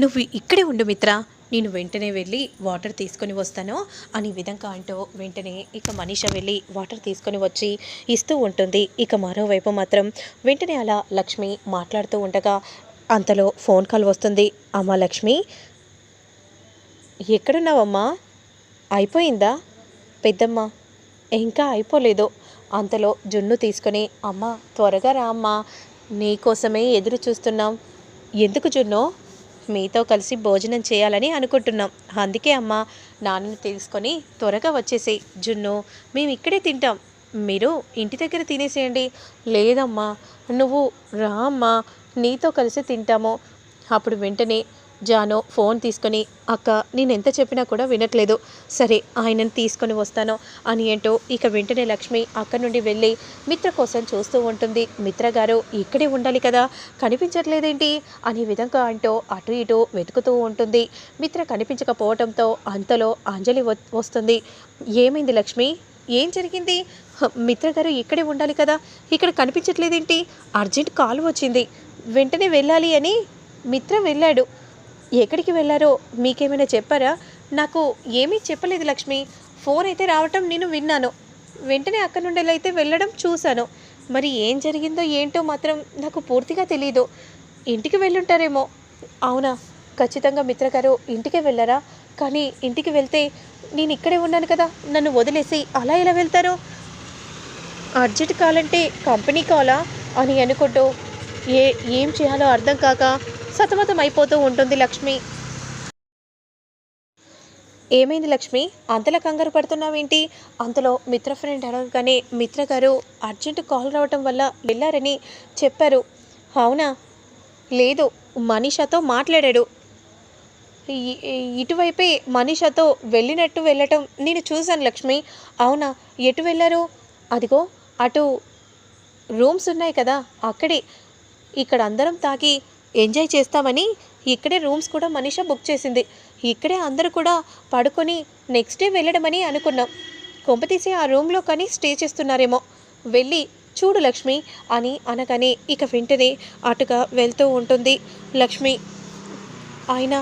నువ్వు ఇక్కడే ఉండు మిత్ర. నేను వెంటనే వెళ్ళి వాటర్ తీసుకొని వస్తాను. అని విధంగా అంటూ వెంటనే ఇక మనీష వెళ్ళి వాటర్ తీసుకొని వచ్చి ఇస్తూ ఉంటుంది. ఇక మరోవైపు మాత్రం వెంటనే అలా లక్ష్మి మాట్లాడుతూ ఉండగా అంతలో ఫోన్ కాల్ వస్తుంది. అమ్మ లక్ష్మి ఎక్కడున్నావమ్మా? అయిపోయిందా? పెద్దమ్మ ఇంకా అయిపోలేదు. అంతలో జున్ను తీసుకొని అమ్మ త్వరగా రా అమ్మా. నీకోసమే ఎదురు చూస్తున్నాం. ఎందుకు జున్ను? మీతో కలిసి భోజనం చేయాలని అనుకుంటున్నాం. అందుకే అమ్మ నాన్నని తీసుకొని త్వరగా వచ్చేసి జున్ను మేము ఇక్కడే తింటాం. మీరు ఇంటి దగ్గర తినేసేయండి. లేదమ్మా నువ్వు రా అమ్మా నీతో కలిసి తింటాము. అప్పుడు వెంటనే జానో ఫోన్ తీసుకొని అక్క నేను ఎంత చెప్పినా కూడా వినట్లేదు. సరే ఆయనను తీసుకొని వస్తాను. అని అంటూ ఇక వెంటనే లక్ష్మి అక్కడి నుండి వెళ్ళి మిత్ర కోసం చూస్తూ ఉంటుంది. మిత్ర గారు ఇక్కడే ఉండాలి కదా. కనిపించట్లేదేంటి? అనే విధంగా అంటూ అటు ఇటు వెతుకుతూ ఉంటుంది. మిత్ర కనిపించకపోవడంతో అంతలో అంజలి వస్తుంది. ఏమైంది లక్ష్మి? ఏం జరిగింది? మిత్రగారు ఇక్కడే ఉండాలి కదా. ఇక్కడ కనిపించట్లేదేంటి? అర్జెంట్ కాల్ వచ్చింది. వెంటనే వెళ్ళాలి అని. మిత్ర వెళ్ళాడు. ఎక్కడికి వెళ్ళారో మీకేమైనా చెప్పారా? నాకు ఏమీ చెప్పలేదు లక్ష్మి. ఫోన్ అయితే రావటం నేను విన్నాను. వెంటనే అక్కడి నుండి అయితే వెళ్ళడం చూశాను. మరి ఏం జరిగిందో ఏంటో మాత్రం నాకు పూర్తిగా తెలియదు ఇంటికి వెళ్ళుంటారేమో. అవునా? ఖచ్చితంగా మిత్రగారు ఇంటికే వెళ్ళారా? కానీ ఇంటికి వెళ్తే నేను ఇక్కడే ఉన్నాను కదా. నన్ను వదిలేసి అలా ఎలా వెళ్తారు? అర్జెంట్ కాలంటే కంపెనీ కాలా? అని అనుకుంటూ ఏ ఏం చేయాలో అర్థం కాక సతమతం అయిపోతూ ఉంటుంది లక్ష్మి. ఏమైంది లక్ష్మి? అంతలా కంగారు పడుతున్నావేంటి? అంతలో మిత్ర ఫ్రెండ్ అడగగానే మిత్ర గారు అర్జెంట్ కాల్ రావటం వల్ల వెళ్ళారని చెప్పారు. అవునా? లేదు మనీషాతో మాట్లాడాడు. ఇటువైపే మనీషాతో వెళ్ళినట్టు వెళ్ళటం నేను చూశాను లక్ష్మి. అవునా? ఎటు వెళ్ళారు? అదిగో అటు రూమ్స్ ఉన్నాయి కదా అక్కడే. ఇక్కడ అందరం తాగి ఎంజాయ్ చేస్తామని ఇక్కడే రూమ్స్ కూడా మనిష బుక్ చేసింది. ఇక్కడే అందరూ కూడా పడుకొని నెక్స్ట్ డే వెళ్ళడమని అనుకున్నాం. కొంపతీసి ఆ రూమ్లో కానీ స్టే చేస్తున్నారేమో. వెళ్ళి చూడు లక్ష్మి అని అనగానే ఇక వెంటనే అటుగా వెళ్తూ ఉంటుంది. లక్ష్మి ఆయన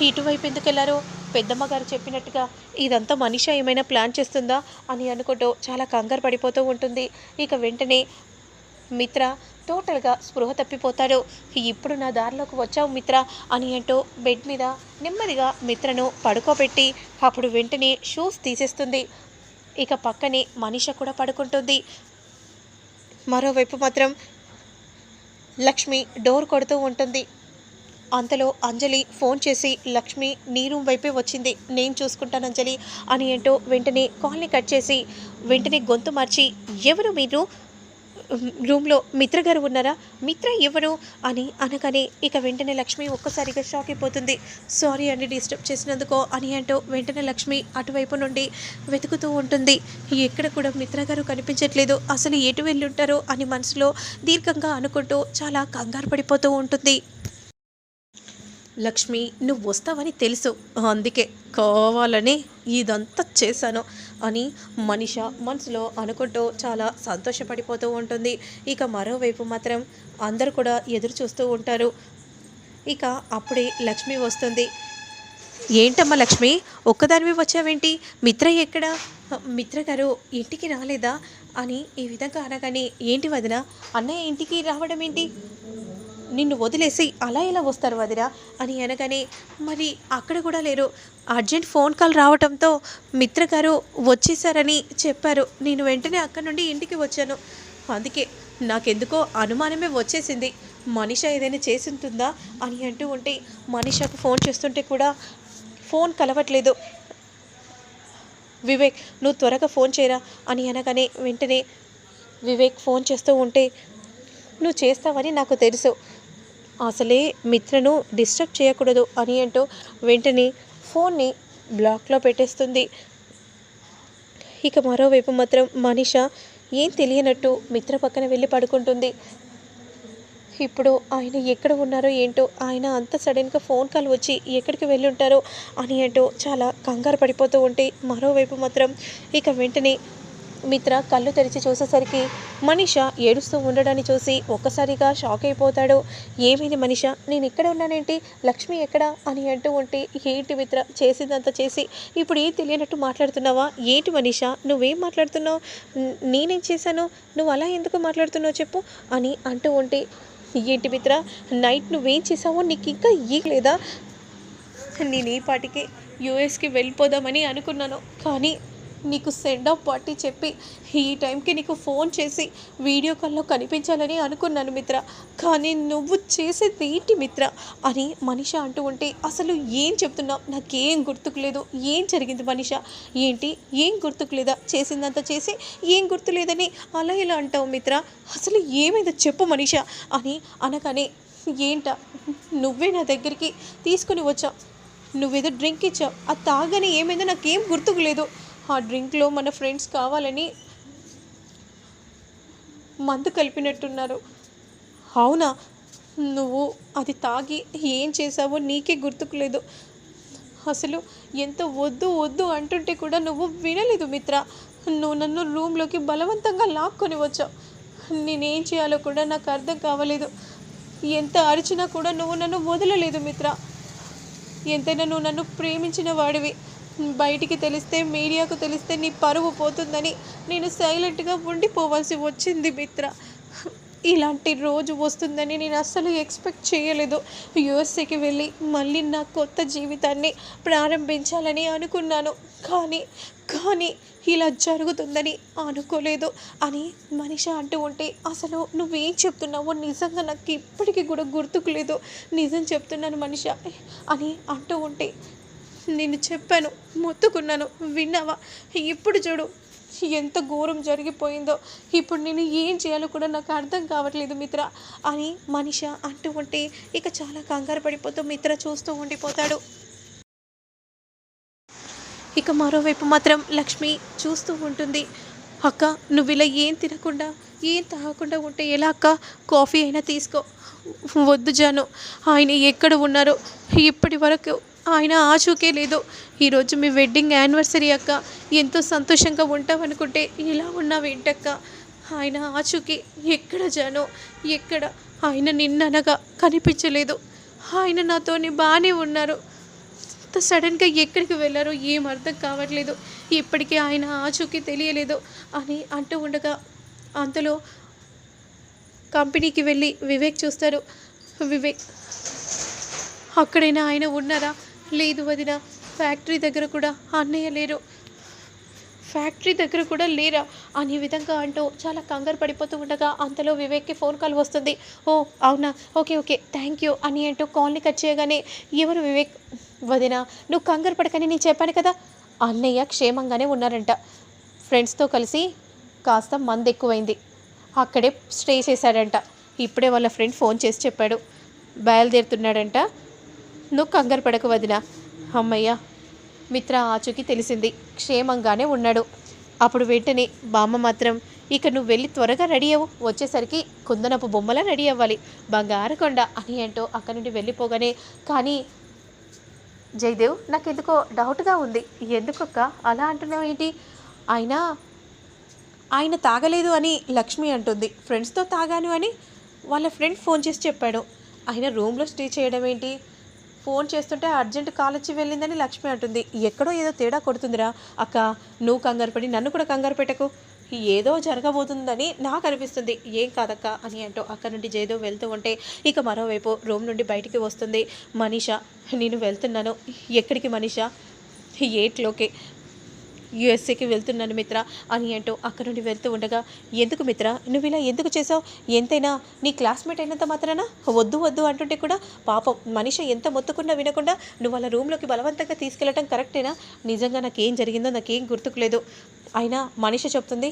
ఇటువైపు ఎందుకు వెళ్ళారో? పెద్దమ్మ గారు చెప్పినట్టుగా ఇదంతా మనిషి ఏమైనా ప్లాన్ చేస్తుందా? అని అనుకుంటూ చాలా కంగారు పడిపోతూ ఉంటుంది. ఇక వెంటనే మిత్ర టోటల్గా స్పృహ తప్పిపోతాడు. ఇప్పుడు నా దారిలోకి వచ్చావు మిత్ర అని అంటూ బెడ్ మీద నెమ్మదిగా మిత్రను పడుకోబెట్టి అప్పుడు వెంటనే షూస్ తీసేస్తుంది. ఇక పక్కనే మనిష కూడా పడుకుంటుంది. మరోవైపు మాత్రం లక్ష్మి డోర్ కొడుతూ ఉంటుంది. అంతలో అంజలి ఫోన్ చేసి లక్ష్మి నీ రూమ్ వైపే వచ్చింది. నేను చూసుకుంటాను అంజలి అని అంటూ వెంటనే కాల్ని కట్ చేసి వెంటనే గొంతు మార్చి ఎవరు మీరు? రూమ్లో మిత్ర గారు ఉన్నారా? మిత్ర ఎవరు? అని అనగానే ఇక వెంటనే లక్ష్మి ఒక్కసారిగా షాక్ అయిపోతుంది. సారీ అండి డిస్టర్బ్ చేసినందుకో. అని అంటూ వెంటనే లక్ష్మి అటువైపు నుండి వెతుకుతూ ఉంటుంది. ఎక్కడ కూడా మిత్ర గారు కనిపించట్లేదు. అసలు ఎటు వెళ్ళుంటారో అని మనసులో దీర్ఘంగా అనుకుంటూ చాలా కంగారు పడిపోతూ ఉంటుంది. లక్ష్మి నువ్వు వస్తావని తెలుసు. అందుకే కావాలని ఇదంతా చేశాను. అని మనిష మనసులో అనుకుంటూ చాలా సంతోషపడిపోతూ ఉంటుంది. ఇక మరోవైపు మాత్రం అందరు కూడా ఎదురు చూస్తూ ఉంటారు. ఇక అప్పుడే లక్ష్మి వస్తుంది. ఏంటమ్మా లక్ష్మి ఒక్కదానివి వచ్చావేంటి? మిత్ర ఎక్కడ? మిత్ర గారు ఇంటికి రాలేదా? అని ఈ విధంగా అనగానే ఏంటి వదిన అన్నయ్య ఇంటికి రావడం ఏంటి? నిన్ను వదిలేసి అలా ఎలా వస్తారు వదిరా అని అనగానే మరి అక్కడ కూడా లేరు. అర్జెంట్ ఫోన్ కాల్ రావడంతో మిత్ర గారు వచ్చేసారని చెప్పారు. నేను వెంటనే అక్కడ నుండి ఇంటికి వచ్చాను. అందుకే నాకెందుకో అనుమానమే వచ్చేసింది. మనిష ఏదైనా చేసి ఉంటుందా అని అంటూ ఉంటే మనిషకు ఫోన్ చేస్తుంటే కూడా ఫోన్ కలవట్లేదు. వివేక్ నువ్వు త్వరగా ఫోన్ చేయరా? అని అనగానే వెంటనే వివేక్ ఫోన్ చేస్తూ ఉంటే నువ్వు చేస్తావని నాకు తెలుసు. అసలే మిత్రను డిస్టర్బ్ చేయకూడదు అని అంటూ వెంటనే ఫోన్ని బ్లాక్లో పెట్టేస్తుంది. ఇక మరోవైపు మాత్రం మనిష ఏం తెలియనట్టు మిత్ర పక్కన వెళ్ళి పడుకుంటుంది. ఇప్పుడు ఆయన ఎక్కడ ఉన్నారో ఏంటో ఆయన అంత సడన్గా ఫోన్ కాల్ వచ్చి ఎక్కడికి వెళ్ళి ఉంటారో అని అంటూ చాలా కంగారు పడిపోతూ ఉంటే మరోవైపు మాత్రం ఇక వెంటనే మిత్ర కళ్ళు తెరిచి చూసేసరికి మనిష ఏడుస్తూ ఉండడాన్ని చూసి ఒక్కసారిగా షాక్ అయిపోతాడు. ఏమైంది మనిష? నేను ఇక్కడ ఉన్నానేంటి? లక్ష్మి ఎక్కడ? అని అంటూ ఉంటే ఏంటి మిత్ర? చేసిందంతా చేసి ఇప్పుడు ఏం తెలియనట్టు మాట్లాడుతున్నావా? ఏంటి మనిష? నువ్వేం మాట్లాడుతున్నావు? నేనేం చేశాను? నువ్వు అలా ఎందుకు మాట్లాడుతున్నావు చెప్పు అని అంటూ ఉంటే ఏంటి మిత్ర? నైట్ నువ్వేం చేసావో నీకు ఇంకా ఈ లేదా? నేను ఈ పాటికి యూఎస్కి వెళ్ళిపోదామని అనుకున్నాను. కానీ నీకు సెండ్ ఆఫ్ పార్టీ చెప్పి ఈ టైంకి నీకు ఫోన్ చేసి వీడియో కాల్లో కనిపించాలని అనుకున్నాను మిత్ర. కానీ నువ్వు చేసేది ఏంటి మిత్ర? అని మనిష అంటూ ఉంటే అసలు ఏం చెప్తున్నావు? నాకేం గుర్తుకులేదు ఏం జరిగింది మనిష? ఏంటి? ఏం గుర్తుకులేదా చేసిందంతా చేసి ఏం గుర్తు లేదని అలా ఇలా అంటావు మిత్ర? అసలు ఏమైందో చెప్పు మనిష అని అనగానే ఏంట? నువ్వే నా దగ్గరికి తీసుకుని వచ్చావు. నువ్వేదో డ్రింక్ ఇచ్చావు. అది తాగని ఏమైందో నాకేం గుర్తుకు లేదు. ఆ డ్రింక్లో మన ఫ్రెండ్స్ కావాలని మందు కలిపినట్టున్నారు. అవునా? నువ్వు అది తాగి ఏం చేసావో నీకే గుర్తుకు లేదు అసలు ఎంత వద్దు వద్దు అంటుంటే కూడా నువ్వు వినలేదు మిత్ర. నువ్వు నన్ను రూమ్లోకి బలవంతంగా లాక్కొని వచ్చావు. నేనేం చేయాలో కూడా నాకు అర్థం కావలేదు. ఎంత అరిచినా కూడా నువ్వు నన్ను వదలలేదు మిత్ర. ఎంతైనా నువ్వు నన్ను ప్రేమించిన వాడివి. బయటికి తెలిస్తే మీడియాకు తెలిస్తే నీ పరువు పోతుందని నేను సైలెంట్గా ఉండిపోవాల్సి వచ్చింది మిత్ర. ఇలాంటి రోజు వస్తుందని నేను అస్సలు ఎక్స్పెక్ట్ చేయలేదు. యుఎస్ఏకి వెళ్ళి మళ్ళీ నా కొత్త జీవితాన్ని ప్రారంభించాలని అనుకున్నాను. కానీ కానీ ఇలా జరుగుతుందని అనుకోలేదు. అని మనిషి అంటూ ఉంటే అసలు నువ్వేం చెప్తున్నావో నిజంగా నాకు ఇప్పటికీ కూడా గుర్తుకు లేదు. నిజం చెప్తున్నాను మనిష అని అంటూ ఉంటే నేను చెప్పాను మొత్తుకున్నాను. విన్నావా? ఇప్పుడు చూడు ఎంత ఘోరం జరిగిపోయిందో. ఇప్పుడు నేను ఏం చేయాలో కూడా నాకు అర్థం కావట్లేదు మిత్ర అని మనిష అంటూ ఉంటే ఇక చాలా కంగారు పడిపోతూ మిత్ర చూస్తూ ఉండిపోతాడు. ఇక మరోవైపు మాత్రం లక్ష్మి చూస్తూ ఉంటుంది. అక్క నువ్వు ఇలా ఏం తినకుండా ఏం తాగకుండా ఉంటే ఎలా అక్క? కాఫీ అయినా తీసుకో. వద్దు జాను ఆయన ఎక్కడ ఉన్నారో? ఇప్పటి వరకు ఆయన ఆచూకే లేదు. ఈరోజు మీ వెడ్డింగ్ యానివర్సరీ అక్క. ఎంతో సంతోషంగా ఉంటామనుకుంటే ఇలా ఉన్నావేంటక్క? ఆయన ఆచూకీ ఎక్కడ జాను? ఎక్కడ? ఆయన నిన్ననగా కనిపించలేదు. ఆయన నాతోని బాగానే ఉన్నారు. అంత సడన్గా ఎక్కడికి వెళ్ళారో ఏం అర్థం కావట్లేదు. ఇప్పటికీ ఆయన ఆచూకీ తెలియలేదు అని అంటూ ఉండగా అంతలో కంపెనీకి వెళ్ళి వివేక్ చూస్తారు. వివేక్ అక్కడైనా ఆయన ఉన్నారా? లేదు వదిన. ఫ్యాక్టరీ దగ్గర కూడా అన్నయ్య లేరు. ఫ్యాక్టరీ దగ్గర కూడా లేరా? అనే విధంగా అంటూ చాలా కంగారు పడిపోతూ ఉండగా అంతలో వివేక్కి ఫోన్ కాల్ వస్తుంది. ఓ అవునా? Okay okay. థ్యాంక్ యూ అని అంటూ కాల్ని కట్ చేయగానే ఎవరు వివేక్? వదిన నువ్వు కంగారు పడకని నేను చెప్పాను కదా? అన్నయ్య క్షేమంగానే ఉన్నారంట. ఫ్రెండ్స్తో కలిసి కాస్త మంది ఎక్కువైంది అక్కడే స్టే చేశాడంట. ఇప్పుడే వాళ్ళ ఫ్రెండ్ ఫోన్ చేసి చెప్పాడు. బయలుదేరుతున్నాడంట. నువ్వు కంగారు పడక వదిన. అమ్మయ్య మిత్ర ఆచూకి తెలిసింది. క్షేమంగానే ఉన్నాడు. అప్పుడు వెంటనే బామ్మ మాత్రం ఇక నువ్వు వెళ్ళి త్వరగా రెడీ అవ్వు. వచ్చేసరికి కుందనపు బొమ్మలా రెడీ అవ్వాలి. బంగారకొండ అని అంటూ అక్కడి నుండి వెళ్ళిపోగానే కానీ జయదేవ్ నాకెందుకో డౌట్గా ఉంది. ఎందుకొక్క అలా అంటున్నావు ఏంటి? అయినా ఆయన తాగలేదు అని లక్ష్మి అంటుంది. ఫ్రెండ్స్తో తాగాను అని వాళ్ళ ఫ్రెండ్ ఫోన్ చేసి చెప్పాడు. ఆయన రూమ్లో స్టే చేయడం ఏంటి? ఫోన్ చేస్తుంటే అర్జెంట్ కాల్ వచ్చి వెళ్ళిందని లక్ష్మి అంటుంది. ఎక్కడో ఏదో తేడా కొడుతుందిరా. అక్క నువ్వు కంగారు పడి నన్ను కూడా కంగారు పెట్టకు. ఏదో జరగబోతుందని నాకు అనిపిస్తుంది. ఏం కాదక్క అని అంటూ అక్కడ నుండి జయదేవ్ వెళ్తూ ఉంటే ఇక మరోవైపు రూమ్ నుండి బయటికి వస్తుంది. మనీష నేను వెళ్తున్నాను. ఎక్కడికి మనీష? ఏట్లోకి యుఎస్ఏకి వెళ్తున్నాను మిత్ర అని అంటూ అక్కడ నుండి వెళ్తూ ఉండగా ఎందుకు మిత్ర? నువ్వు ఇలా ఎందుకు చేసావు ఎంతైనా నీ క్లాస్మేట్ అయినంత మాత్రాన? వద్దు వద్దు అంటుంటే కూడా పాపం మనిషి ఎంత మొత్తుకున్నా వినకుండా నువ్వు వాళ్ళ రూమ్లోకి బలవంతంగా తీసుకెళ్ళటం కరెక్టేనా? నిజంగా నాకేం జరిగిందో నాకేం గుర్తుకులేదు. అయినా మనిషి చెప్తుంది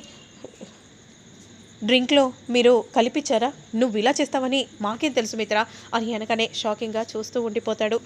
డ్రింక్లో మీరు కలిపిచ్చారా? నువ్వు ఇలా చేస్తావని మాకేం తెలుసు మిత్ర అని అనగానే షాకింగ్గా చూస్తూ ఉండిపోతాడు.